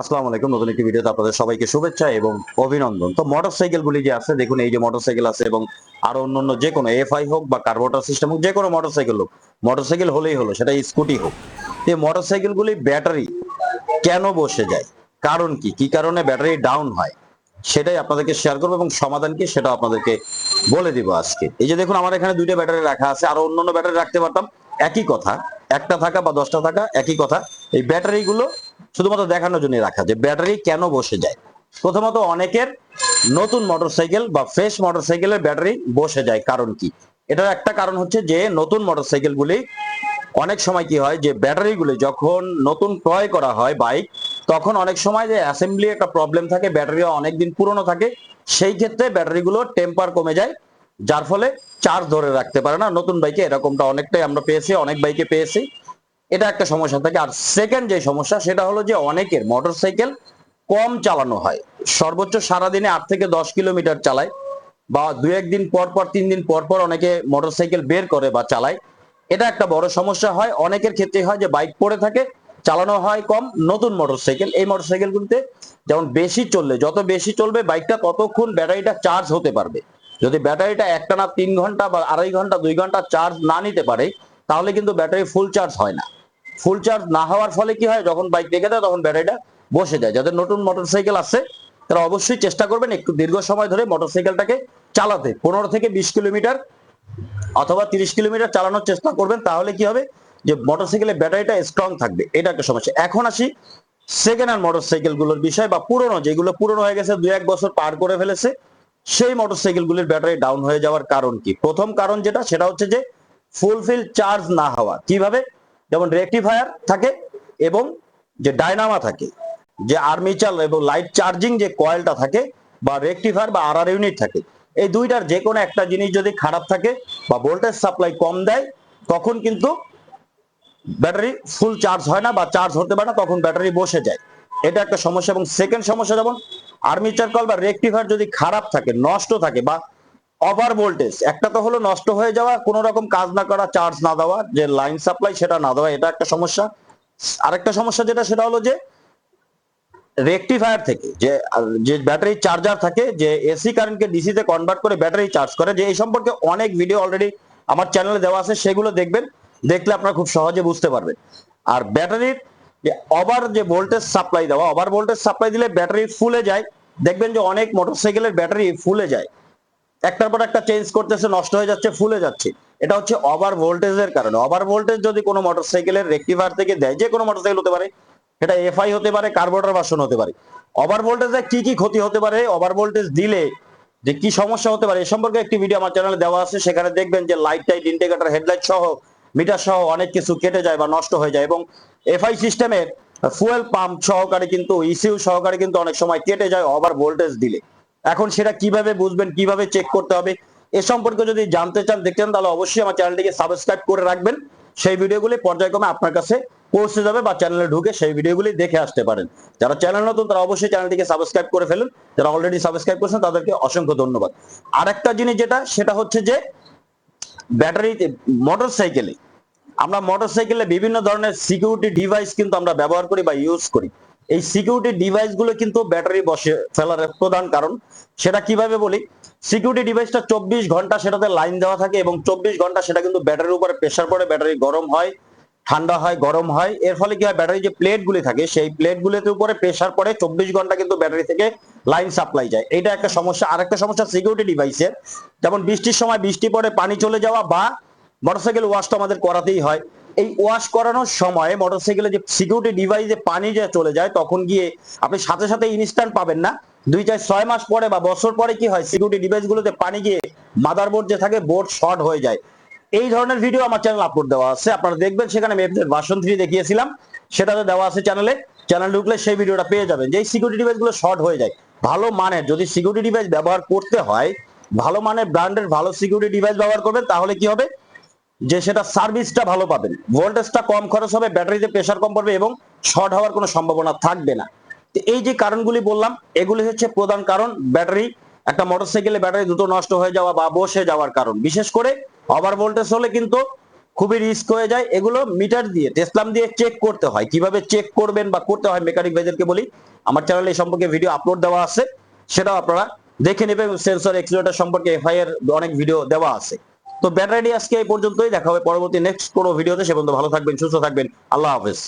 আসসালামু আলাইকুম, নতুন একটি ভিডিওতে আপনাদের সবাইকে শুভেচ্ছা এবং অভিনন্দন। তো মোটরসাইকেল গুলি যে আছে, দেখুন, এই যে মোটরসাইকেল আছে এবং আরও অন্যান্য যে কোনো এফআই হোক বা কার্বোটার সিস্টেম হোক, যে কোনো মোটরসাইকেল হোক, মোটরসাইকেল হলেই হলো, সেটা স্কুটি হোক। এই মোটরসাইকেল গুলি ব্যাটারি কেন বসে যায়? কারণ কি? কি কারণে ব্যাটারি ডাউন হয়? সেটাই আপনাদেরকে শেয়ার করব এবং সমাধান কি সেটা আপনাদেরকে বলে দিব আজকে। এই যে দেখুন, আমার এখানে দুইটা ব্যাটারি রাখা আছে, আরও অন্যান্য ব্যাটারি রাখতে পারতাম। একই কথা, একটা থাকা বা দশটা থাকা, একই কথা। এই ব্যাটারি গুলো শুধুমাত্র দেখানোর জন্য রাখা, যে ব্যাটারি কেন বসে যায়? প্রথমত অনেকের নতুন মোটরসাইকেল বা ফ্রেশ মোটরসাইকেলের ব্যাটারি বসে যায়, কারণ কি? এটার একটা কারণ হচ্ছে যে নতুন মোটরসাইকেল গুলি অনেক সময় কি হয়, যে ব্যাটারি গুলি যখন নতুন ক্রয় করা হয় বাইক, তখন অনেক সময় যে অ্যাসেম্বলি একটা প্রবলেম থাকে ব্যাটারি অনেকদিন পুরনো থাকে, সেই ক্ষেত্রে ব্যাটারি গুলো টেম্পার কমে যায়, যার ফলে চার্জ ধরে রাখতে পারে না। নতুন বাইকে এরকমটা অনেকটাই আমরা পেয়েছি, অনেক বাইকে পেয়েছি। এটা একটা সমস্যা থাকে। আর সেকেন্ড যে সমস্যা, সেটা হলো যে অনেকের মোটরসাইকেল কম চালানো হয়। সর্বোচ্চ সারাদিনে আট থেকে দশ কিলোমিটার চালায় বা দু একদিন পর পর, তিন দিন পর পর অনেকে মোটরসাইকেল বের করে বা চালায়। এটা একটা বড় সমস্যা হয়। অনেকের ক্ষেত্রে হয় যে বাইক পড়ে থাকে, চালানো হয় কম, নতুন মোটরসাইকেল এই মোটর মোটরসাইকেলগুলিতে যেমন বেশি চললে, যত বেশি চলবে বাইকটা ততক্ষণ ব্যাটারিটা চার্জ হতে পারবে। যদি ব্যাটারিটা একটা না তিন ঘণ্টা বা আড়াই ঘণ্টা, দুই ঘণ্টা চার্জ না নিতে পারে, তাহলে কিন্তু ব্যাটারি ফুল চার্জ হয় না। ফুল চার্জ না হওয়ার ফলে কি হয়, যখন বাইক রেখে দেয়, তখন ব্যাটারিটা বসে যায়। যাদের নতুন মোটরসাইকেল আছে তারা অবশ্যই চেষ্টা করবেন একটু দীর্ঘ সময় ধরে মোটরসাইকেলটাকে চালাতে। পনেরো থেকে বিশ কিলোমিটার অথবা তিরিশ কিলোমিটার চালানোর চেষ্টা করবেন, তাহলে কি হবে যে মোটরসাইকেলের ব্যাটারিটা স্ট্রং থাকবে। এটা একটা সমস্যা। এখন আসি সেকেন্ড হ্যান্ড মোটরসাইকেলগুলোর বিষয় বা পুরনো, যেগুলো পুরনো হয়ে গেছে দু এক বছর পার করে ফেলেছে, সেই মোটরসাইকেল গুলির ব্যাটারি ডাউন হয়ে যাওয়ার কারণ কি? প্রথম কারণ যেটা, সেটা হচ্ছে যে ফুলফিল চার্জ না হওয়া। কীভাবে? যেমন রেকটিফায়ার থাকে এবং যে ডায়নামা থাকে, যে আর্মিচার এবং লাইট চার্জিং যে কয়েলটা থাকে বা রেকটিফায়ার বা আর ইউনিট থাকে, এই দুইটার যে কোনো একটা জিনিস যদি খারাপ থাকে বা ভোল্টেজ সাপ্লাই কম দেয়, তখন কিন্তু ব্যাটারি ফুল চার্জ হয় না বা চার্জ হতে পারে না, তখন ব্যাটারি বসে যায়। এটা একটা সমস্যা। এবং সেকেন্ড সমস্যা যেমন, আর্মিচার কল বা রেকটিফায়ার যদি খারাপ থাকে, নষ্ট থাকে বা ওভার ভোল্টেজ একটা তো হলো নষ্ট হয়ে যাওয়া, কোনো রকম কাজ না করা চার্জ না দেওয়া, যে লাইন সাপ্লাই সেটা না দেওয়া, এটা একটা সমস্যা। আরেকটা সমস্যা যেটা, সেটা হলো যে রেকটিফায়ার থেকে, যে যে ব্যাটারি চার্জার থাকে, যে এসি কারেন্টকে ডিসি তে কনভার্ট করে ব্যাটারি চার্জ করে, যে এই সম্পর্কে অনেক ভিডিও অলরেডি আমার চ্যানেলে দেওয়া আছে, সেগুলো দেখবেন, দেখলে আপনারা খুব সহজে বুঝতে পারবেন। আর ব্যাটারির যে ওভার যে ভোল্টেজ সাপ্লাই দেওয়া ওভার ভোল্টেজ সাপ্লাই দিলে ব্যাটারি ফুলে যায়, দেখবেন যে অনেক মোটরসাইকেলের ব্যাটারি ফুলে যায়। একটার পর একটা চেঞ্জ করতেছে, নষ্ট হয়ে যাচ্ছে, ফুলে যাচ্ছে। এটা হচ্ছে ওভার ভোল্টেজের কারণে। ওভার ভোল্টেজ যদি কোনো মোটরসাইকেলের রেকটিফায়ার থেকে দেয়, যে কোনো মোটরসাইকেল হতে পারে এটা এফআই হতে পারে কার্বোরেটর ভার্সন হতে পারে। ওভার ভোল্টেজে কি কি ক্ষতি হতে পারে ওভার ভোল্টেজ দিলে যে কি সমস্যা হতে পারে, এ সম্পর্কে একটি ভিডিও আমার চ্যানেলে দেওয়া আছে। সেখানে দেখবেন যে লাইট টাইট ইন্ডিকেটর হেডলাইট সহ মিটার সহ অনেক কিছু কেটে যায় বা নষ্ট হয়ে যায় এবং এফআই সিস্টেমের ফুয়েল পাম্প সহকারে কিন্তু ইসিউ সহকারে কিন্তু অনেক সময় কেটে যায় ওভার ভোল্টেজ দিলে। এখন সেটা কীভাবে বুঝবেন, কীভাবে চেক করতে হবে, এ সম্পর্কে যদি জানতে চান, দেখতে চান, তাহলে অবশ্যই আমার চ্যানেলটিকে সাবস্ক্রাইব করে রাখবেন। সেই ভিডিওগুলি পর্যায়ক্রমে আপনার কাছে পৌঁছে যাবে বা চ্যানেলে ঢুকে সেই ভিডিওগুলি দেখে আসতে পারেন। যারা চ্যানেল নতুন, তারা অবশ্যই চ্যানেলটিকে সাবস্ক্রাইব করে ফেলুন। যারা অলরেডি সাবস্ক্রাইব করেছেন, তাদেরকে অসংখ্য ধন্যবাদ। আরেকটা জিনিস যেটা, সেটা হচ্ছে যে ব্যাটারিতে মোটর সাইকেলে আমরা মোটর সাইকেলে বিভিন্ন ধরনের সিকিউরিটি ডিভাইস কিন্তু আমরা ব্যবহার করি বা ইউজ করি। এই সিকিউরিটি ডিভাইসগুলো কিন্তু ব্যাটারি বসে ফেলার প্রধান কারণ। সেটা কীভাবে বলি? সিকিউরিটি ডিভাইসটা চব্বিশ ঘণ্টা সেটাতে লাইন দেওয়া থাকে এবং চব্বিশ ঘণ্টা সেটা কিন্তু ব্যাটারির উপরে প্রেশার পড়ে ব্যাটারি গরম হয়, ঠান্ডা হয়, গরম হয়। এর ফলে কি হয়? ব্যাটারি যে প্লেট গুলি থাকে, সেই প্লেট গুলিতে উপরে প্রেশার পড়ে, চব্বিশ ঘণ্টা কিন্তু ব্যাটারি থেকে লাইন সাপ্লাই যায়। এটা একটা সমস্যা। আরেকটা সমস্যা সিকিউরিটি ডিভাইসের যেমন বৃষ্টির সময় বৃষ্টি পড়ে, পানি চলে যাওয়া বা মোটরসাইকেল ওয়াশ তো আমাদের করাতেই হয়। এই ওয়াশ করানোর সময় মোটরসাইকেলে যে সিকিউরিটি ডিভাইসে পানি যে চলে যায়, তখন গিয়ে আপনি সাথে সাথে ইনস্ট্যান্ট পাবেন না। দুই চার, ছয় মাস পরে বা বছর পরে কি হয় সিকিউরিটি ডিভাইস গুলোতে পানি গিয়ে মাদারবোর্ড যে থাকে বোর্ড শর্ট হয়ে যায়। এই ধরনের ভিডিও আমার চ্যানেল আপলোড দেওয়া আছে। আপনারা দেখবেন, সেখানে আমি ভার্সন থ্রি দেখিয়েছিলাম। সেটাতে দেওয়া আছে চ্যানেলে চ্যানেল ঢুকলে সেই ভিডিওটা পেয়ে যাবেন। যে সিকিউরিটি ডিভাইসগুলো শর্ট হয়ে যায়, ভালো মানের, যদি সিকিউরিটি ডিভাইস ব্যবহার করতে হয়, ভালো মানের ব্র্যান্ডের ভালো সিকিউরিটি ডিভাইস ব্যবহার করবেন, তাহলে কি হবে? যে সেটা সার্ভিসটা ভালো পাবেন। ভোল্টেজটা কম খরচ হবে, ব্যাটারিতে প্রেশার কম পড়বে এবং শর্ট হওয়ার কোনো সম্ভাবনা থাকবে না। এই যে কারণগুলি বললাম, এগুলি হচ্ছে প্রধান কারণ, ব্যাটারি, একটা মোটরসাইকেলে ব্যাটারি দ্রুত নষ্ট হয়ে যাওয়া বা বসে যাওয়ার কারণ। বিশেষ করে ওভার ভোল্টেজ হলে কিন্তু খুবই রিস্ক হয়ে যায়। এগুলো মিটার দিয়ে টেসলাম দিয়ে চেক করতে হয়। কীভাবে চেক করবেন বা করতে হয় মেকানিক ভাইদেরকে বলি। আমার চ্যানেলে এই সম্পর্কে ভিডিও আপলোড দেওয়া আছে। সেটাও আপনারা দেখে নেবেন। সেন্সর এক্সিলেটার সম্পর্কে এফআইআর অনেক ভিডিও দেওয়া আছে। তো ব্যাটারি আজকে এই পর্যন্তই। দেখা হবে পরবর্তী নেক্সট কোনো ভিডিওতে সে পর্যন্ত ভালো থাকবেন, সুস্থ থাকবেন। আল্লাহ হাফেজ।